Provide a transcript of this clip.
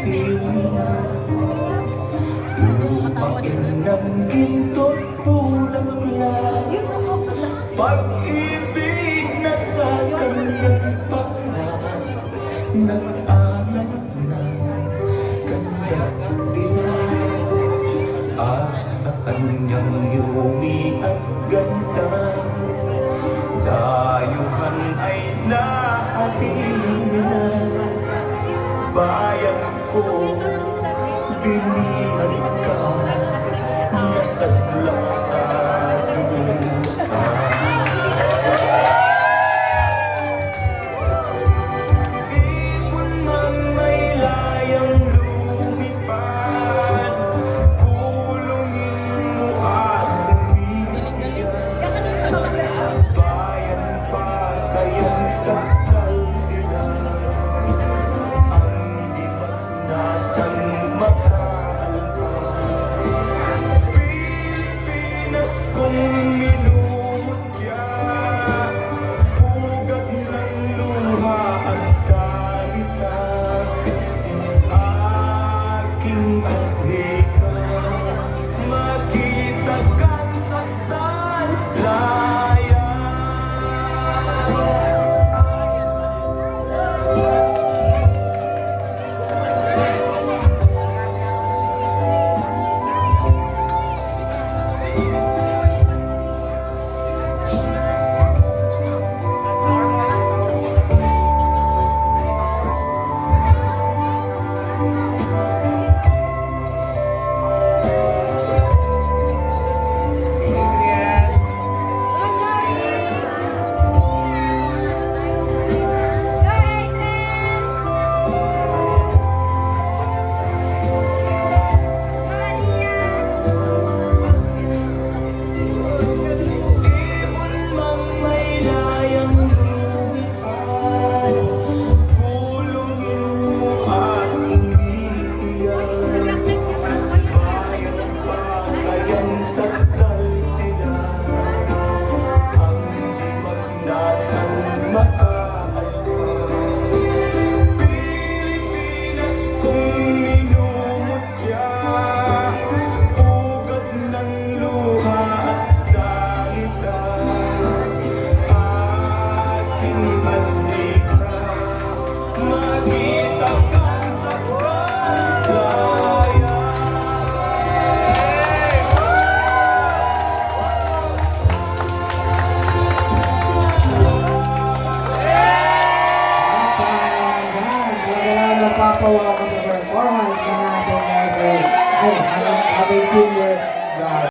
Pilipinas Lupain ng ginto't bulaklak Pag-ibig na sa kanyang paklan Nag-anak ng gandang dilag At sa kanyang yumi at ganda Dayuhan ay naalina Bayan ko, bilihan ka Nasadlak sa dusa Ibon man may layang lumipad Kulungin mo at umiiyak Bayan pa kayang sakal Talagang napapawa ako sa performance. Na natin kasi ay, habang junior